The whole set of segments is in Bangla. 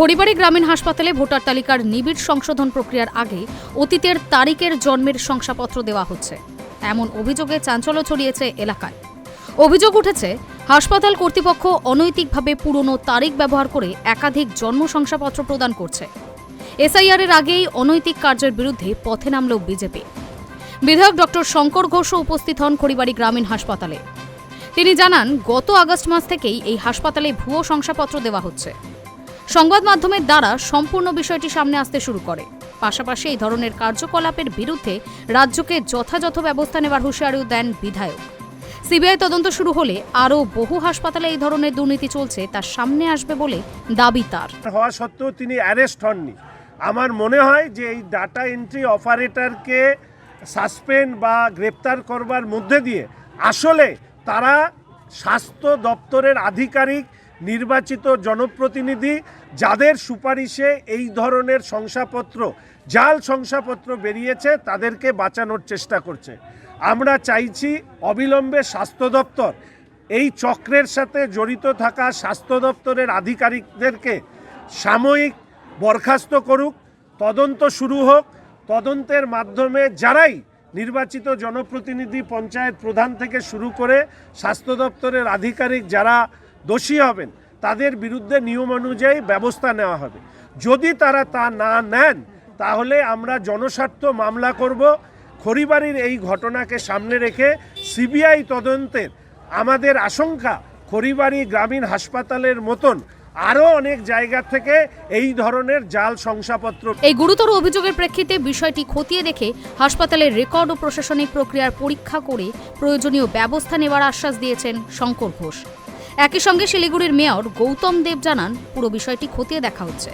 খড়িবাড়ি গ্রামীণ হাসপাতালে ভোটার তালিকার নিবিড় সংশোধন প্রক্রিয়ার আগে অতীতের তারিখের জন্মের শংসাপত্র দেওয়া হচ্ছে। এমন অভিযোগে চাঞ্চল্য ছড়িয়েছে এলাকায়। অভিযোগ উঠেছে, হাসপাতাল কর্তৃপক্ষ অনৈতিকভাবে পুরনো তারিখ ব্যবহার করে একাধিক জন্ম শংসাপত্র প্রদান করছে। এসআইআর এর আগেই অনৈতিক কার্যের বিরুদ্ধে পথে নামল বিজেপি। বিধায়ক ডক্টর শঙ্কর ঘোষও উপস্থিত হন খড়িবাড়ি গ্রামীণ হাসপাতালে। তিনি জানান, গত আগস্ট মাস থেকেই এই হাসপাতালে ভুয়ো শংসাপত্র দেওয়া হচ্ছে। সংবাদ মাধ্যমের দ্বারা সম্পূর্ণ বিষয়টি সামনে আসতে শুরু করে। পাশাপাশি এই ধরনের কার্যকলাপের বিরুদ্ধে রাজ্যকে যথাযথ ব্যবস্থা নেবার হুঁশিয়ারিও দেন বিধায়ক। সিবিআই তদন্ত শুরু হলে আরও বহু হাসপাতালে এই ধরনের দুর্নীতি চলছে তার সামনে আসবে বলে দাবি তার। হওয়া সত্ত্বেও তিনি অ্যারেস্ট হননি। আমার মনে হয় যে এই ডাটা এন্ট্রি অপারেটরকে সাসপেন্ড বা গ্রেপ্তার করবার মধ্যে দিয়ে আসলে তারা স্বাস্থ্য দপ্তরের আধিকারিক নির্বাচিত জনপ্রতিনিধি যাদের সুপারিশে এই ধরনের শংসাপত্র, জাল শংসাপত্র বেরিয়েছে, তাদেরকে বাঁচানোর চেষ্টা করছে। আমরা চাইছি অবিলম্বে স্বাস্থ্য দপ্তর এই চক্রের সাথে জড়িত থাকা স্বাস্থ্য দপ্তরের আধিকারিকদেরকে সাময়িক বরখাস্ত করুক, তদন্ত শুরু হোক। তদন্তের মাধ্যমে যারাই নির্বাচিত জনপ্রতিনিধি পঞ্চায়েত প্রধান থেকে শুরু করে স্বাস্থ্য দপ্তরের আধিকারিক, যারা দোষী হবেন। তাদের বিরুদ্ধে নিয়ম অনুযায়ী ব্যবস্থা নেওয়া হবে। যদি তারা তা না নেন, তাহলে আমরা জনস্বার্থ মামলা করব। খড়িবাড়ির এই ঘটনাকে সামনে রেখে সিবিআই তদন্তের আমাদের আশঙ্কা, খড়িবাড়ি গ্রামীণ হাসপাতালের মতন আরও অনেক জায়গা থেকে এই ধরনের জাল শংসাপত্র এই গুরুতর অভিযোগের প্রেক্ষিতে বিষয়টি খতিয়ে দেখে হাসপাতালের রেকর্ড ও প্রশাসনিক প্রক্রিয়ার পরীক্ষা করে প্রয়োজনীয় ব্যবস্থা নেওয়ার আশ্বাস দিয়েছেন শঙ্কর ঘোষ। একই সঙ্গে শিলিগুড়ির মেয়র গৌতম দেব জানান, পুরো বিষয়টি খতিয়ে দেখা হচ্ছে।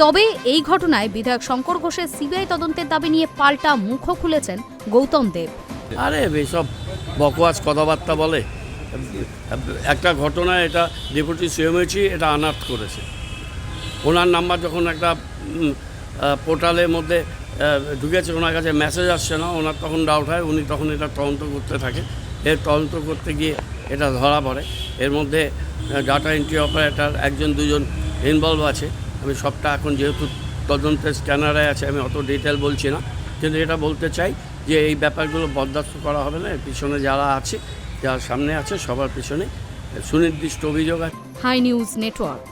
তবে এই ঘটনায় বিধায়ক শঙ্কর ঘোষের সিবিআই তদন্তের দাবি নিয়ে পাল্টা মুখও খুলেছেন গৌতম দেব। আরে এসব বকওয়াস কথাবার্তা বলে। একটা ঘটনা, এটা ডেপুটি সিএমএইচি এটা আনার্ট করেছে। ওনার নাম্বার যখন একটা পোর্টালের মধ্যে ঢুকেছে, ওনার কাছে মেসেজ আসছে না, ওনার তখন ডাউট হয়, উনি তখন এটা তদন্ত করতে থাকে। এর তদন্ত করতে গিয়ে এটা ধরা পড়ে। এর মধ্যে ডাটা এন্ট্রি অপারেটার একজন, দুজন ইনভলভ আছে। আমি সবটা এখন যেহেতু তদন্তের স্ক্যানারে আছে, আমি অত ডিটেল বলছি না। কিন্তু এটা বলতে চাই যে এই ব্যাপারগুলো বরদাস্ত করা হবে না। পিছনে যারা আছে, যারা সামনে আছে, সবার পিছনে সুনির্দিষ্ট অভিযোগ আছে। High news network